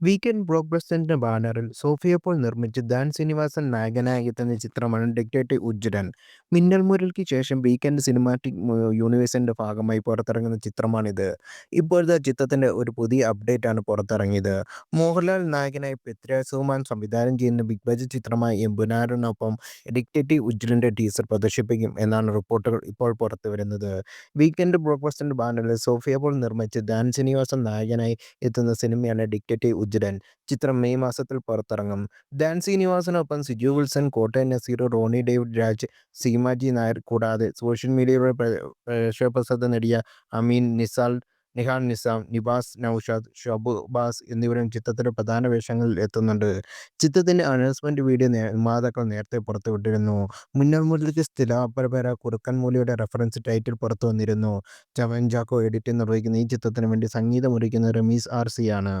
Weekend block ബസ്റ്ററിന്റെ ബാനറിൽ സോഫിയ പോൾ നിർമ്മിച്ച് ദാൻ ശ്രീനിവാസൻ നായകനായി എത്തുന്ന ചിത്രമാണ് ഡിക്റ്റേറ്റീവ് ഉജ്ജ്വലൻ. മിന്നൽ മുരളിക്ക് ശേഷം വീക്കെൻഡ് സിനിമാറ്റിക് യൂണിവേഴ്സിന്റെ ഭാഗമായി പുറത്തിറങ്ങുന്ന ചിത്രമാണിത്. ഇപ്പോഴത്തെ ചിത്രത്തിന്റെ ഒരു പുതിയ അപ്ഡേറ്റ് ആണ് പുറത്തിറങ്ങിയത്. മോഹൻലാൽ നായകനായി പൃഥ്വിരാജ് സുമാൻ സംവിധാനം ചെയ്യുന്ന ബിഗ് ബജറ്റ് ചിത്രമായ എംബുനാരനൊപ്പം ഡിക്റ്റേറ്റീവ് ഉജ്ജ്വലന്റെ ടീസർ പ്രദർശിപ്പിക്കും എന്നാണ് റിപ്പോർട്ടുകൾ ഇപ്പോൾ പുറത്തുവരുന്നത്. വീക്കെൻഡ് ബ്ലോക്ക് ബസ്റ്ററിന്റെ ബാനറിൽ സോഫിയ പോൾ നിർമ്മിച്ച് ദാൻ ശ്രീനിവാസൻ നായകനായി എത്തുന്ന സിനിമയാണ് ഡിക്റ്റേറ്റീവ് ഉജ്ജ്വലൻ. ചിത്രം മെയ് മാസത്തിൽ പുറത്തിറങ്ങും. ധ്യാൻ ശ്രീനിവാസനൊപ്പം സിജു വിൽസൺ, കോട്ടയം നസീർ, റോണി ഡേവിഡ് രാജ്, സീമാജി നായർ കൂടാതെ സോഷ്യൽ മീഡിയയുടെ പ്രേക്ഷകപ്രശംസ നേടിയ അമീൻ, നിസാൽ നിഹാൽ നിസാം, നിവാസ് നൗഷാദ്, ഷബുബാസ് എന്നിവരും ചിത്രത്തിന്റെ പ്രധാന വേഷങ്ങളിൽ എത്തുന്നുണ്ട്. ചിത്രത്തിന്റെ അനൗൺസ്മെന്റ് വീഡിയോ നിർമ്മാതാക്കൾ നേരത്തെ പുറത്തുവിട്ടിരുന്നു. മുന്നൽ മുതലേക്ക് സ്ഥിരാപരപര കുറുക്കൻ മൂലിയുടെ റെഫറൻസ് ടൈറ്റിൽ പുറത്തു വന്നിരുന്നു ചവൻ ജാക്കോ എഡിറ്റ് നിർവഹിക്കുന്ന ഈ ചിത്രത്തിന് വേണ്ടി സംഗീതമൊരുക്കുന്ന റമീസ് ആർ. സി ആണ്.